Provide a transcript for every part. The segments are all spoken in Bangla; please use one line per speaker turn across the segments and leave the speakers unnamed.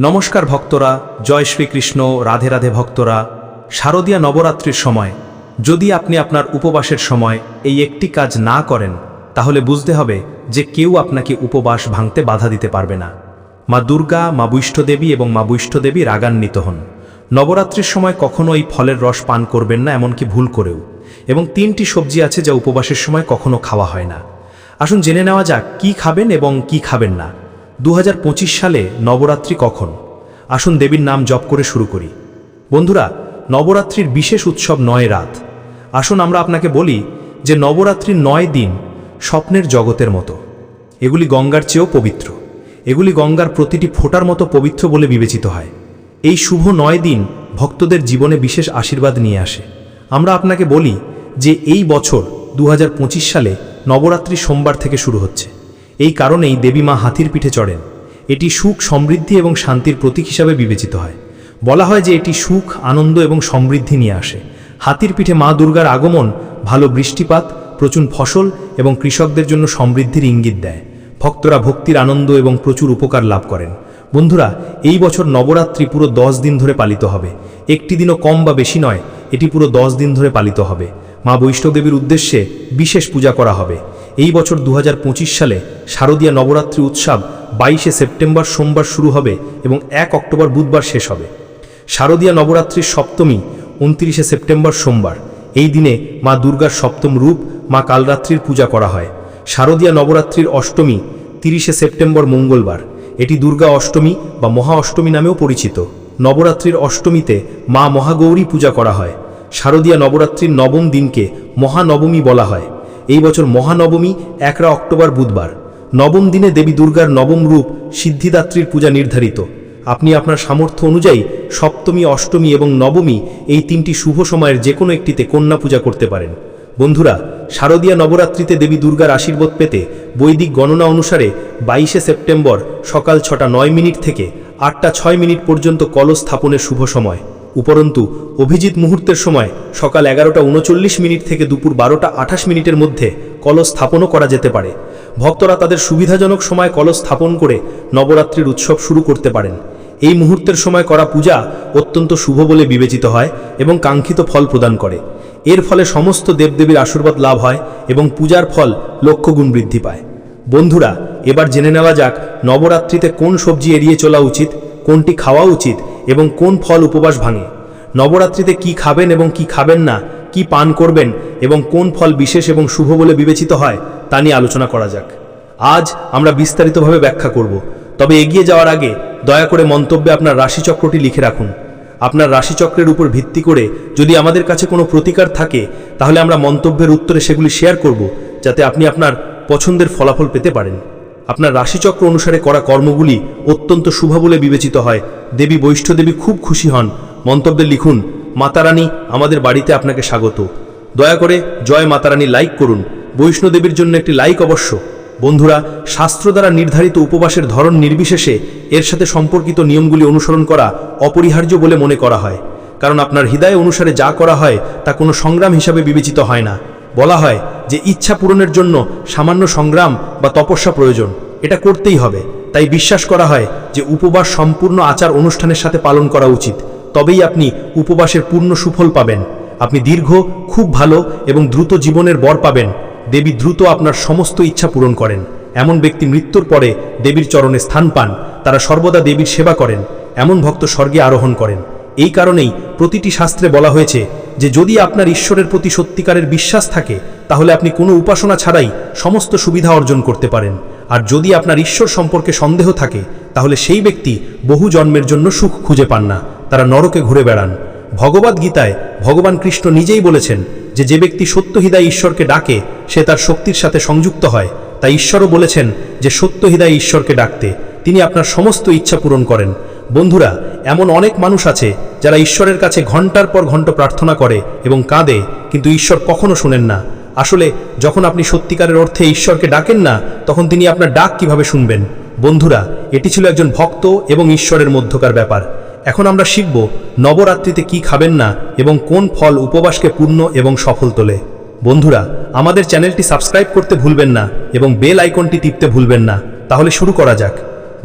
নমস্কার ভক্তরা, জয় শ্রীকৃষ্ণ, রাধে রাধে ভক্তরা। শারদীয়া নবরাত্রির সময়, যদি আপনি আপনার উপবাসের সময় এই একটি কাজ না করেন, তাহলে বুঝতে হবে যে কেউ আপনাকে উপবাস ভাঙতে বাধা দিতে পারবে না। মা দুর্গা, মা বৈষ্ঠদেবী এবং মা বৈষ্ঠদেবী রাগান্বিত হন। নবরাত্রির সময় কখনো এই ফলের রস পান করবেন না এমনকি ভুল করেও। এবং তিনটি সবজি আছে যা উপবাসের সময় কখনো খাওয়া হয় না। আসুন জেনে নেওয়া যাক, কি খাবেন এবং কি খাবেন না। দু হাজার পঁচিশ সালে নবরাত্রি কখন? আসুন দেবীর নাম জপ করে শুরু করি। বন্ধুরা, নবরাত্রির বিশেষ উৎসব নয় রাত। আসুন আমরা আপনাকে বলি যে নবরাত্রির নয় দিন স্বপ্নের জগতের মতো। এগুলি গঙ্গার চেয়েও পবিত্র। এগুলি গঙ্গার প্রতিটি ফোঁটার মতো পবিত্র বলে বিবেচিত হয়। এই শুভ নয় দিন ভক্তদের জীবনে বিশেষ আশীর্বাদ নিয়ে আসে। আমরা আপনাকে বলি যে এই বছর দু হাজার পঁচিশ সালে নবরাত্রি সোমবার থেকে শুরু হচ্ছে। এই কারণেই দেবী মা হাতির পিঠে চড়েন। এটি সুখ, সমৃদ্ধি এবং শান্তির প্রতীক হিসাবে বিবেচিত হয়। বলা হয় যে এটি সুখ, আনন্দ এবং সমৃদ্ধি নিয়ে আসে। হাতির পিঠে মা দুর্গার আগমন ভালো বৃষ্টিপাত, প্রচুর ফসল এবং কৃষকদের জন্য সমৃদ্ধির ইঙ্গিত দেয়। ভক্তরা ভক্তির আনন্দ এবং প্রচুর উপকার লাভ করেন। বন্ধুরা, এই বছর নবরাত্রি পুরো দশ দিন ধরে পালিত হবে। একটি দিনও কম বা বেশি নয়, এটি পুরো দশ দিন ধরে পালিত হবে। মা বৈষ্ণবদেবীর উদ্দেশ্যে বিশেষ পূজা করা হবে। এই বছর দু হাজার পঁচিশ সালে শারদীয়া নবরাত্রি উৎসব বাইশে সেপ্টেম্বর সোমবার শুরু হবে এবং এক অক্টোবর বুধবার শেষ হবে। শারদীয়া নবরাত্রির সপ্তমী উনত্রিশে সেপ্টেম্বর সোমবার। এই দিনে মা দুর্গার সপ্তম রূপ মা কালরাত্রির পূজা করা হয়। শারদীয়া নবরাত্রির অষ্টমী তিরিশে সেপ্টেম্বর মঙ্গলবার। এটি দুর্গা অষ্টমী বা মহা অষ্টমী নামেও পরিচিত। নবরাত্রির অষ্টমীতে মা মহাগৌরী পূজা করা হয়। শারদীয়া নবরাত্রির নবম দিনকে মহানবমী বলা হয়। এই বছর মহানবমী একরা অক্টোবর বুধবার। নবম দিনে দেবী দুর্গার নবম রূপ সিদ্ধিদাত্রীর পূজা নির্ধারিত। আপনি আপনার সামর্থ্য অনুযায়ী সপ্তমী, অষ্টমী এবং নবমী এই তিনটি শুভ সময়ের যে কোনো একটিতে কন্যা পূজা করতে পারেন। বন্ধুরা, শারদীয়া নবরাত্রিতে দেবী দুর্গার আশীর্বাদ পেতে বৈদিক গণনা অনুসারে বাইশে সেপ্টেম্বর সকাল ছটা নয় মিনিট থেকে আটটা ছয় মিনিট পর্যন্ত কলস স্থাপনের শুভ সময়। উপরন্তু, অভিজিৎ মুহূর্তের সময় সকাল এগারোটা উনচল্লিশ মিনিট থেকে দুপুর বারোটা আঠাশ মিনিটের মধ্যে কলস স্থাপনও করা যেতে পারে। ভক্তরা তাদের সুবিধাজনক সময় কলস স্থাপন করে নবরাত্রির উৎসব শুরু করতে পারেন। এই মুহূর্তের সময় করা পূজা অত্যন্ত শুভ বলে বিবেচিত হয় এবং কাঙ্ক্ষিত ফল প্রদান করে। এর ফলে সমস্ত দেবদেবীর আশীর্বাদ লাভ হয় এবং পূজার ফল লক্ষ্যগুণ বৃদ্ধি পায়। বন্ধুরা, এবার জেনে নেওয়া যাক নবরাত্রিতে কোন সবজি এড়িয়ে চলা উচিত, কোনটি খাওয়া উচিত এবং কোন ফল উপবাস ভাঙে? নবরাত্রিতে কি খাবেন এবং কি খাবেন না? কি পান করবেন এবং কোন ফল বিশেষ এবং শুভ বলে বিবেচিত হয়? তা নিয়ে আলোচনা করা যাক। আজ আমরা বিস্তারিতভাবে ব্যাখ্যা করব। তবে এগিয়ে যাওয়ার আগে দয়া করে মন্তব্যে আপনার রাশিচক্রটি লিখে রাখুন। আপনার রাশিচক্রের উপর ভিত্তি করে যদি আমাদের কাছে কোনো প্রতিকার থাকে, তাহলে আমরা মন্তব্যের উত্তরে সেগুলি শেয়ার করব, যাতে আপনি আপনার পছন্দের ফলাফল পেতে পারেন। আপনার রাশিচক্র অনুসারে করা কর্মগুলি অত্যন্ত শুভ বলে বিবেচিত হয়। দেবী বৈষ্ঠদেবী খুব খুশি হন। মন্তব্যে লিখুন, মাতারানী, আমাদের বাড়িতে আপনাকে স্বাগত। দয়া করে জয় মাতারানী লাইক করুন। বৈষ্ণোদেবীর জন্য একটি লাইক অবশ্য। বন্ধুরা, শাস্ত্র দ্বারা নির্ধারিত উপবাসের ধরন নির্বিশেষে এর সাথে সম্পর্কিত নিয়মগুলি অনুসরণ করা অপরিহার্য বলে মনে করা হয়। কারণ আপনার হৃদয় অনুসারে যা করা হয় তা কোনো সংগ্রাম হিসাবে বিবেচিত হয় না। বলা হয় যে ইচ্ছা পূরণের জন্য সামান্য সংগ্রাম বা তপস্যা প্রয়োজন, এটা করতেই হবে। তাই বিশ্বাস করা হয় যে উপবাস সম্পূর্ণ আচার অনুষ্ঠানের সাথে পালন করা উচিত। তবেই আপনি উপবাসের পূর্ণ সুফল পাবেন। আপনি দীর্ঘ, খুব ভালো এবং দ্রুত জীবনের বর পাবেন। দেবী দ্রুত আপনার সমস্ত ইচ্ছা পূরণ করেন। এমন ব্যক্তি মৃত্যুর পরে দেবীর চরণে স্থান পান। তারা সর্বদা দেবীর সেবা করেন। এমন ভক্ত স্বর্গে আরোহণ করেন। এই কারণেই প্রতিটি শাস্ত্রে বলা হয়েছে যে যদি আপনার ঈশ্বরের প্রতি সত্যিকারের বিশ্বাস থাকে, তাহলে আপনি কোনো উপাসনা ছাড়াই সমস্ত সুবিধা অর্জন করতে পারেন। আর যদি আপনার ঈশ্বর সম্পর্কে সন্দেহ থাকে, তাহলে সেই ব্যক্তি বহু জন্মের জন্য সুখ খুঁজে পান না, তারা নরকে ঘুরে বেড়ান। ভগবদ গীতায় ভগবান কৃষ্ণ নিজেই বলেছেন যে যে ব্যক্তি সত্যহৃদয় ঈশ্বরকে ডাকে, সে তার শক্তির সাথে সংযুক্ত হয়। তাই ঈশ্বরও বলেছেন যে সত্যহৃদয় ঈশ্বরকে ডাকতে। তিনি আপনার সমস্ত ইচ্ছা পূরণ করেন। বন্ধুরা এমন অনেক মানুষ আছে যারা ঈশ্বরের কাছে ঘণ্টার পর ঘণ্টা প্রার্থনা করে এবং কাঁদে, কিন্তু ঈশ্বর কখনো শোনেন না। আসলে, যখন আপনি সত্যিকারের অর্থে ঈশ্বরকে ডাকেন না, তখন তিনি আপনার ডাক কীভাবে শুনবেন? বন্ধুরা, এটি ছিল একজন ভক্ত এবং ঈশ্বরের মধ্যকার ব্যাপার। এখন আমরা শিখব নবরাত্রিতে কি খাবেন না এবং কোন ফল উপবাসকে পূর্ণ এবং সফল তোলে। বন্ধুরা, আমাদের চ্যানেলটি সাবস্ক্রাইব করতে ভুলবেন না এবং বেল আইকনটি টিপতে ভুলবেন না। তাহলে শুরু করা যাক।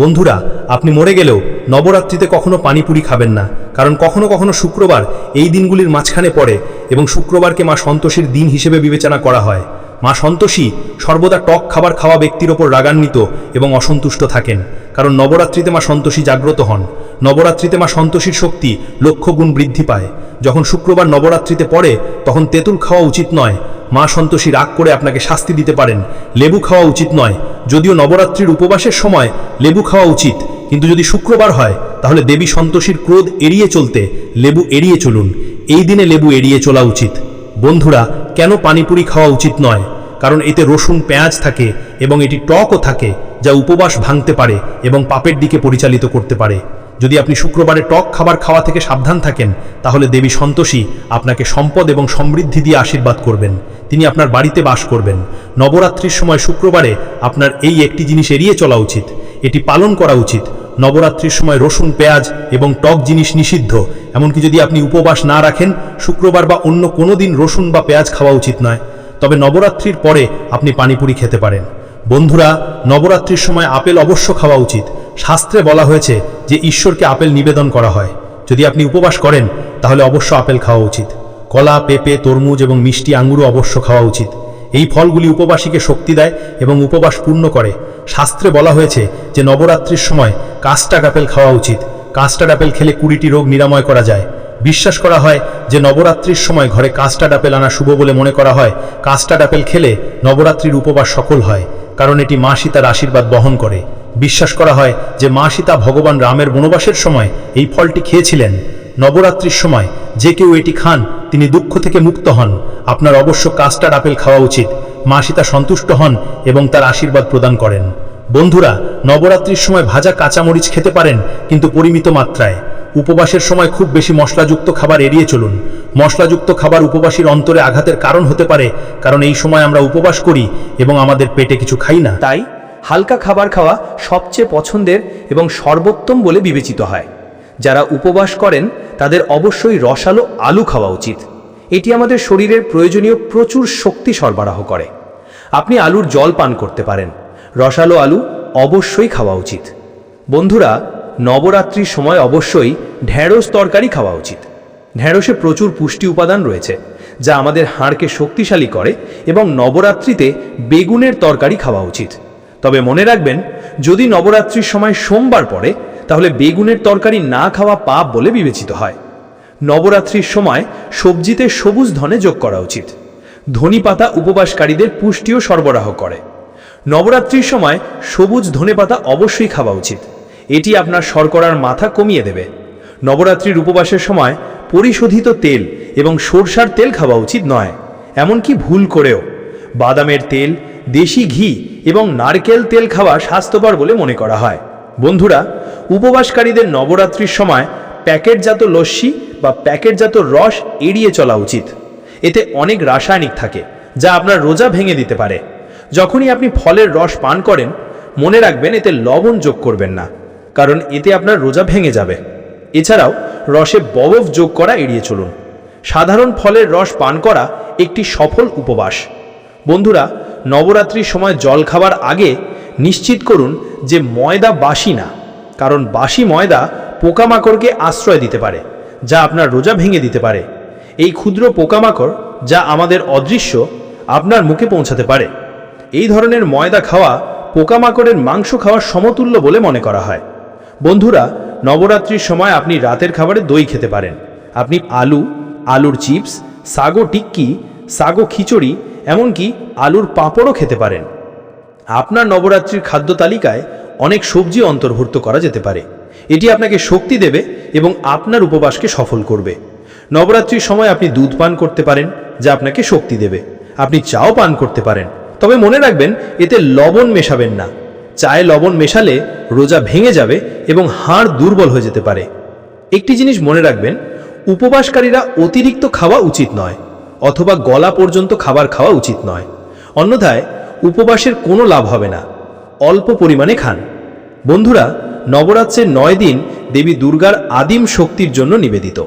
বন্ধুরা, আপনি মরে গেলেও নবরাত্রিতে কখনো পানিপুরি খাবেন না, কারণ কখনো কখনো শুক্রবার এই দিনগুলির মাঝখানে পড়ে এবং শুক্রবারকে মা সন্তোষীর দিন হিসেবে বিবেচনা করা হয়। মা সন্তোষী সর্বদা টক খাবার খাওয়া ব্যক্তির ওপর রাগান্বিত এবং অসন্তুষ্ট থাকেন, কারণ নবরাত্রিতে মা সন্তোষী জাগ্রত হন। নবরাত্রিতে মা সন্তোষীর শক্তি লক্ষ গুণ বৃদ্ধি পায়। যখন শুক্রবার নবরাত্রিতে পড়ে, তখন তেঁতুল খাওয়া উচিত নয়। মা সন্তোষী রাগ করে আপনাকে শাস্তি দিতে পারেন। লেবু খাওয়া উচিত নয়। যদিও নবরাত্রির উপবাসের সময় লেবু খাওয়া উচিত, কিন্তু যদি শুক্রবার হয়, তাহলে দেবী সন্তোষীর ক্রোধ এড়িয়ে চলতে লেবু এড়িয়ে চলুন। এই দিনে লেবু এড়িয়ে চলা উচিত। বন্ধুরা, কেন পানিপুরি খাওয়া উচিত নয়? কারণ এতে রসুন, পেঁয়াজ থাকে এবং এটি টকও থাকে, যা উপবাস ভাঙতে পারে এবং পাপের দিকে পরিচালিত করতে পারে। যদি আপনি শুক্রবারে টক খাবার খাওয়া থেকে সাবধান থাকেন, তাহলে দেবী সন্তোষী আপনাকে সম্পদ এবং সমৃদ্ধি দিয়ে আশীর্বাদ করবেন। তিনি আপনার বাড়িতে বাস করবেন। নবরাত্রির সময় শুক্রবারে আপনার এই একটি জিনিস এড়িয়ে চলা উচিত। এটি পালন করা উচিত। নবরাত্রির সময় রসুন, পেঁয়াজ এবং টক জিনিস নিষিদ্ধ। এমনকি যদি আপনি উপবাস না রাখেন, শুক্রবার বা অন্য কোনো দিন রসুন বা পেঁয়াজ খাওয়া উচিত নয়। তবে নবরাত্রির পরে আপনি পানিপুরি খেতে পারেন। বন্ধুরা, নবরাত্রির সময় আপেল অবশ্য খাওয়া উচিত। শাস্ত্রে বলা হয়েছে যে, ঈশ্বরকে আপেল নিবেদন করা হয়। যদি আপনি উপবাস করেন, তাহলে অবশ্য আপেল খাওয়া উচিত। কলা, পেঁপে, তরমুজ এবং মিষ্টি আঙুরও অবশ্য খাওয়া উচিত। এই ফলগুলি উপবাসীকে শক্তি দেয় এবং উপবাস পূর্ণ করে। শাস্ত্রে বলা হয়েছে যে, নবরাত্রির সময় কাস্টার্ড আপেল খাওয়া উচিত। কাস্টার্ড আপেল খেলে কুড়িটি রোগ নিরাময় করা যায়। বিশ্বাস করা হয় যে, নবরাত্রির সময় ঘরে কাস্টার্ড আপেল আনা শুভ বলে মনে করা হয়। কাস্টার্ড আপেল খেলে নবরাত্রির উপবাস সফল হয়। কারণ এটি মা সীতার আশীর্বাদ বহন করে। বিশ্বাস করা হয় যে মা সীতা ভগবান রামের বনবাসের সময় এই ফলটি খেয়েছিলেন। নবরাত্রির সময় যে কেউ এটি খান, তিনি দুঃখ থেকে মুক্ত হন। আপনার অবশ্য কাস্টার্ড আপেল খাওয়া উচিত। মা সীতা সন্তুষ্ট হন এবং তার আশীর্বাদ প্রদান করেন। বন্ধুরা, নবরাত্রির সময় ভাজা কাঁচামরিচ খেতে পারেন, কিন্তু পরিমিত মাত্রায়। উপবাসের সময় খুব বেশি মশলাযুক্ত খাবার এড়িয়ে চলুন। মশলাযুক্ত খাবার উপবাসীর অন্তরে আঘাতের কারণ হতে পারে, কারণ এই সময় আমরা উপবাস করি এবং আমাদের পেটে কিছু খাই না।
তাই হালকা খাবার খাওয়া সবচেয়ে পছন্দের এবং সর্বোত্তম বলে বিবেচিত হয়। যারা উপবাস করেন, তাদের অবশ্যই রসালো আলু খাওয়া উচিত। এটি আমাদের শরীরের প্রয়োজনীয় প্রচুর শক্তি সরবরাহ করে। আপনি আলুর জল পান করতে পারেন। রসালো আলু অবশ্যই খাওয়া উচিত। বন্ধুরা নবরাত্রির সময় অবশ্যই ঢেঁড়স তরকারি খাওয়া উচিত। ঢেঁড়সে প্রচুর পুষ্টি উপাদান রয়েছে, যা আমাদের হাড়কে শক্তিশালী করে এবং নবরাত্রিতে বেগুনের তরকারি খাওয়া উচিত। তবে মনে রাখবেন, যদি নবরাত্রির সময় সোমবার পড়ে, তাহলে বেগুনের তরকারি না খাওয়া পাপ বলে বিবেচিত হয়। নবরাত্রির সময় সবজিতে সবুজ ধনে যোগ করা উচিত। ধনী পাতা উপবাসকারীদের পুষ্টিও সরবরাহ করে। নবরাত্রির সময় সবুজ ধনেপাতা অবশ্যই খাওয়া উচিত। এটি আপনার শর্করার মাথা কমিয়ে দেবে। নবরাত্রির উপবাসের সময় পরিশোধিত তেল এবং সরষার তেল খাওয়া উচিত নয়। এমনকি ভুল করেও। বাদামের তেল, দেশি ঘি এবং নারকেল তেল খাওয়া স্বাস্থ্যকর বলে মনে করা হয়। বন্ধুরা, উপবাসকারীদের নবরাত্রির সময় প্যাকেটজাত লস্যি বা প্যাকেটজাত রস এড়িয়ে চলা উচিত। এতে অনেক রাসায়নিক থাকে, যা আপনার রোজা ভেঙে দিতে পারে। যখনই আপনি ফলের রস পান করেন, মনে রাখবেন এতে লবণ যোগ করবেন না। কারণ এতে আপনার রোজা ভেঙে যাবে। এছাড়াও, রসে ববফ যোগ করা এড়িয়ে চলুন। সাধারণ ফলের রস পান করা একটি সফল উপবাস। বন্ধুরা, নবরাত্রির সময় জল খাবার আগে নিশ্চিত করুন যে ময়দা বাসি না, কারণ বাসি ময়দা পোকামাকড়কে আশ্রয় দিতে পারে, যা আপনার রোজা ভেঙে দিতে পারে। এই ক্ষুদ্র পোকামাকড় যা আমাদের অদৃশ্য, আপনার মুখে পৌঁছাতে পারে। এই ধরনের ময়দা খাওয়া পোকামাকড়ের মাংস খাওয়ার সমতুল্য বলে মনে করা হয়। বন্ধুরা, নবরাত্রির সময় আপনি রাতের খাবারে দই খেতে পারেন। আপনি আলু, আলুর chips, sago tikki, sago khichdi, এমনকি আলুর পাঁপড়ও খেতে পারেন। আপনার নবরাত্রির খাদ্য তালিকায় অনেক সবজি অন্তর্ভুক্ত করা যেতে পারে। এটি আপনাকে শক্তি দেবে এবং আপনার উপবাসকে সফল করবে। নবরাত্রির সময় আপনি দুধ পান করতে পারেন, যা আপনাকে শক্তি দেবে। আপনি চাও পান করতে পারেন। তবে মনে রাখবেন, এতে লবণ মেশাবেন না। চায়ে লবণ মেশালে রোজা ভেঙে যাবে এবং হাড় দুর্বল হয়ে যেতে পারে। একটি জিনিস মনে রাখবেন, উপবাসকারীরা অতিরিক্ত খাওয়া উচিত নয় অথবা গলা পর্যন্ত খাবার খাওয়া উচিত নয়। অন্যথায়, উপবাসের কোনো লাভ হবে না। অল্প পরিমাণে খান। বন্ধুরা, নবরাত্রের নয় দিন দেবী দুর্গার আদিম শক্তির জন্য নিবেদিত।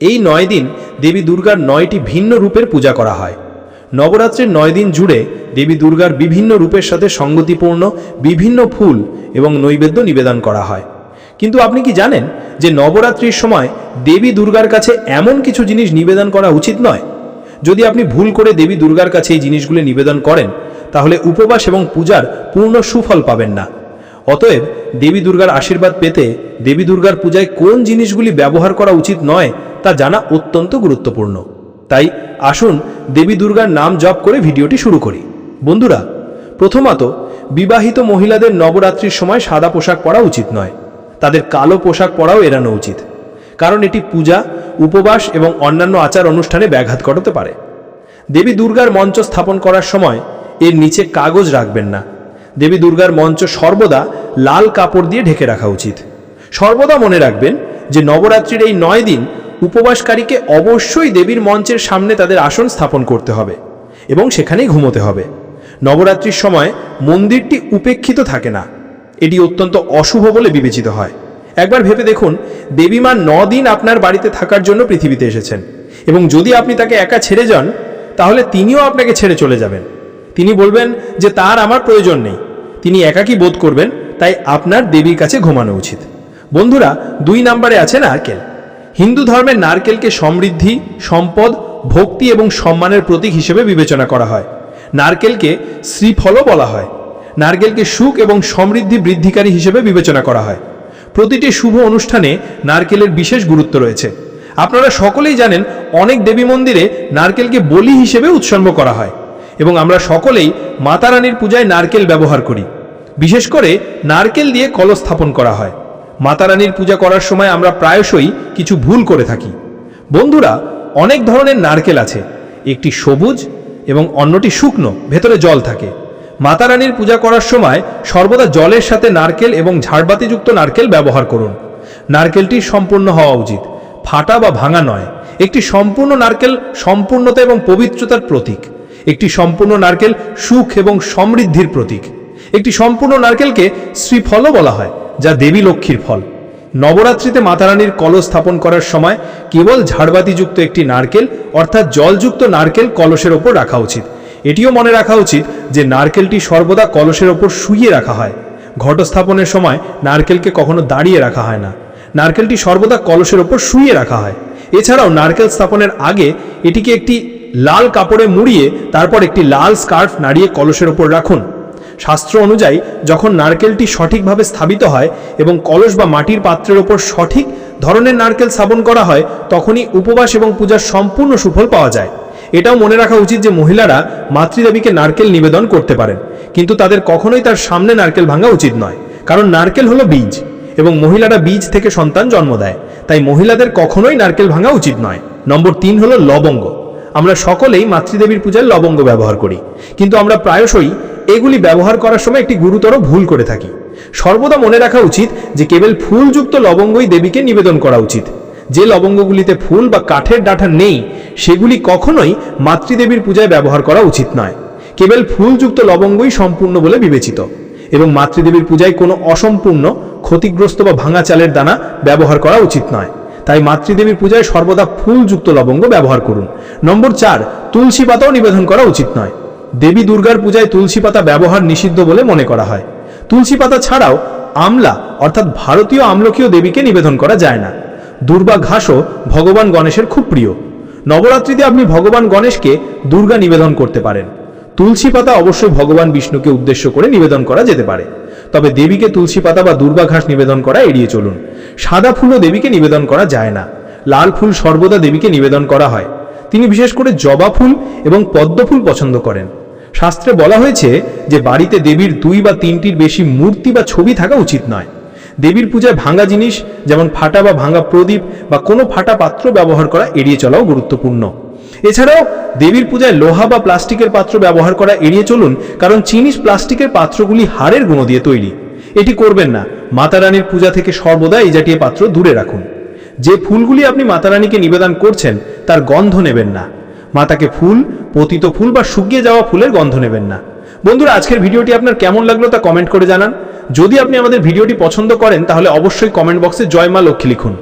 এই নয় দিন দেবী দুর্গার নয়টি ভিন্ন রূপের পূজা করা হয়। নবরাত্রির নয় দিন জুড়ে দেবী দুর্গার বিভিন্ন রূপের সাথে সঙ্গতিপূর্ণ বিভিন্ন ফুল এবং নৈবেদ্য নিবেদন করা হয়। কিন্তু আপনি কি জানেন যে নবরাত্রির সময় দেবী দুর্গার কাছে এমন কিছু জিনিস নিবেদন করা উচিত নয়? যদি আপনি ভুল করে দেবী দুর্গার কাছে এই জিনিসগুলি নিবেদন করেন, তাহলে উপবাস এবং পূজার পূর্ণ সুফল পাবেন না। অতএব দেবী দুর্গার আশীর্বাদ পেতে দেবী দুর্গার পূজায় কোন জিনিসগুলি ব্যবহার করা উচিত নয় তা জানা অত্যন্ত গুরুত্বপূর্ণ। তাই আসুন দেবী দুর্গার নাম জপ করে ভিডিওটি শুরু করি। বন্ধুরা, প্রথমত, বিবাহিত মহিলাদের নবরাত্রির সময় সাদা পোশাক পরা উচিত নয়। তাদের কালো পোশাক পরাও এড়ানো উচিত। কারণ এটি পূজা, উপবাস এবং অন্যান্য আচার অনুষ্ঠানে ব্যাঘাত ঘটাতে পারে। দেবী দুর্গার মঞ্চ স্থাপন করার সময় এর নিচে কাগজ রাখবেন না। দেবী দুর্গার মঞ্চ সর্বদা লাল কাপড় দিয়ে ঢেকে রাখা উচিত। সর্বদা মনে রাখবেন যে নবরাত্রির এই নয় দিন উপবাসকারীকে অবশ্যই দেবীর মঞ্চের সামনে তাদের আসন স্থাপন করতে হবে এবং সেখানেই ঘুমোতে হবে। নবরাত্রির সময় মন্দিরটি উপেক্ষিত থাকে না। এটি অত্যন্ত অশুভ বলে বিবেচিত হয়। একবার ভেবে দেখুন দেবী মা দিন আপনার বাড়িতে থাকার জন্য পৃথিবীতে এসেছেন এবং যদি আপনি তাকে একা ছেড়ে যান, তাহলে তিনিও আপনাকে ছেড়ে চলে যাবেন। তিনি বলবেন যে তার আমার প্রয়োজন নেই। তিনি একাকী বোধ করবেন, তাই আপনার দেবীর কাছে ঘুমানো উচিত। বন্ধুরা, দুই নম্বরে আছে নারকেল হিন্দু ধর্মের নারকেলকে সমৃদ্ধি, সম্পদ, ভক্তি এবং সম্মানের প্রতীক হিসেবে বিবেচনা করা হয়। নারকেলকে শ্রীফলও বলা হয়। নারকেলকে সুখ এবং সমৃদ্ধি বৃদ্ধিকারী হিসেবে বিবেচনা করা হয়। প্রতিটি শুভ অনুষ্ঠানে নারকেলের বিশেষ গুরুত্ব রয়েছে। আপনারা সকলেই জানেন, অনেক দেবী মন্দিরে নারকেলকে বলি হিসেবে উৎসর্গ করা হয় এবং আমরা সকলেই মাতা রানীর পূজায় নারকেল ব্যবহার করি। বিশেষ করে নারকেল দিয়ে কলস স্থাপন করা হয়। মাতা রানীর পূজা করার সময় আমরা প্রায়শই কিছু ভুল করে থাকি। বন্ধুরা, অনেক ধরনের নারকেল আছে। একটি সবুজ এবং অন্যটি শুকনো, ভেতরে জল থাকে। মাতা রানীর পূজা করার সময় সর্বদা জলের সাথে নারকেল এবং ঝাড়বাতিযুক্ত নারকেল ব্যবহার করুন। নারকেলটি সম্পূর্ণ হওয়া উচিত। ফাটা বা ভাঙা নয়। একটি সম্পূর্ণ নারকেল সম্পূর্ণতা এবং পবিত্রতার প্রতীক। একটি সম্পূর্ণ নারকেল সুখ এবং সমৃদ্ধির প্রতীক। একটি সম্পূর্ণ নারকেলকে শ্রীফলও বলা হয়। যা দেবী লক্ষ্মীর ফল। নবরাত্রিতে মাতারানীর কলস স্থাপন করার সময় কেবল ঝাড়বাতিযুক্ত একটি নারকেল, অর্থাৎ জলযুক্ত নারকেল কলসের ওপর রাখা উচিত। এটিও মনে রাখা উচিত যে নারকেলটি সর্বদা কলসের ওপর শুইয়ে রাখা হয়। ঘট স্থাপনের সময় নারকেলকে কখনো দাঁড়িয়ে রাখা হয় না। নারকেলটি সর্বদা কলসের ওপর শুইয়ে রাখা হয়। এছাড়াও নারকেল স্থাপনের আগে এটিকে একটি লাল কাপড়ে মুড়িয়ে, তারপর একটি লাল স্কার্ফ নাড়িয়ে কলসের ওপর রাখুন। শাস্ত্র অনুযায়ী যখন নারকেলটি সঠিকভাবে স্থাপিত হয় এবং কলস বা মাটির পাত্রের ওপর সঠিক ধরনের নারকেল স্থাপন করা হয়, তখনই উপবাস এবং পূজার সম্পূর্ণ সুফল পাওয়া যায়। এটাও মনে রাখা উচিত যে মহিলারা মাতৃদেবীকে নারকেল নিবেদন করতে পারেন, কিন্তু তাদের কখনোই তার সামনে নারকেল ভাঙা উচিত নয়, কারণ নারকেল হলো বীজ এবং মহিলারা বীজ থেকে সন্তান জন্ম দেয়, তাই মহিলাদের কখনোই নারকেল ভাঙা উচিত নয়। নম্বর তিন হলো লবঙ্গ। আমরা সকলেই মাতৃদেবীর পূজায় লবঙ্গ ব্যবহার করি, কিন্তু আমরা প্রায়শই এগুলি ব্যবহার করার সময় একটি গুরুতর ভুল করে থাকি। সর্বদা মনে রাখা উচিত যে কেবল ফুলযুক্ত লবঙ্গই দেবীকে নিবেদন করা উচিত। যে লবঙ্গগুলিতে ফুল বা কাঠের ডাঁটা নেই, সেগুলি কখনোই মাতৃদেবীর পূজায় ব্যবহার করা উচিত নয়। কেবল ফুলযুক্ত লবঙ্গই সম্পূর্ণ বলে বিবেচিত। এবং মাতৃদেবীর পূজায় কোনো অসম্পূর্ণ, ক্ষতিগ্রস্ত বা ভাঙা চালের দানা ব্যবহার করা উচিত নয়। তাই মাতৃদেবীর পূজায় সর্বদা ফুলযুক্ত লবঙ্গ ব্যবহার করুন। নম্বর চার, তুলসী পাতাও নিবেদন করা উচিত নয়। দেবী দুর্গার পূজায় তুলসী পাতা ব্যবহার নিষিদ্ধ বলে মনে করা হয়। তুলসী পাতা ছাড়াও আমলা, অর্থাৎ ভারতীয় আমলকীয় দেবীকে নিবেদন করা যায় না। দুর্বা ঘাসও ভগবান গণেশের খুব প্রিয়। নবরাত্রিতে আপনি ভগবান গণেশকে দুর্গা নিবেদন করতে পারেন। তুলসী পাতা অবশ্যই ভগবান বিষ্ণুকে উদ্দেশ্য করে নিবেদন করা যেতে পারে। তবে দেবীকে তুলসী পাতা বা দুর্বা ঘাস নিবেদন করা এড়িয়ে চলুন। সাদা ফুলও দেবীকে নিবেদন করা যায় না। লাল ফুল সর্বদা দেবীকে নিবেদন করা হয়। তিনি বিশেষ করে জবা ফুল এবং পদ্ম ফুল পছন্দ করেন। শাস্ত্রে বলা হয়েছে যে, বাড়িতে দেবীর দুই বা তিনটির বেশি মূর্তি বা ছবি থাকা উচিত নয়। দেবীর পূজায় ভাঙা জিনিস, যেমন ফাটা বা ভাঙা প্রদীপ বা কোনো ফাটা পাত্র ব্যবহার করা এড়িয়ে চলাও গুরুত্বপূর্ণ। এছাড়াও, দেবীর পূজায় লোহা বা প্লাস্টিকের পাত্র ব্যবহার করা এড়িয়ে চলুন, কারণ চিনিস প্লাস্টিকের পাত্রগুলি হাড়ের গুঁড়ো দিয়ে তৈরি। এটি করবেন না। মাতা রানীর পূজা থেকে সর্বদা এই জাতীয় পাত্র দূরে রাখুন। যে ফুলগুলি আপনি মাতারানীকে নিবেদন করছেন, তার গন্ধ নেবেন না। মাতাকে ফুল, পতিত ফুল বা শুকিয়ে যাওয়া ফুলের গন্ধ নেবেন না। বন্ধুরা, আজকের ভিডিওটি আপনার কেমন লাগল তা কমেন্ট করে জানান। যদি আপনি আমাদের ভিডিওটি পছন্দ করেন, তাহলে অবশ্যই কমেন্ট বক্সে জয় মা লক্ষ্মী লিখুন।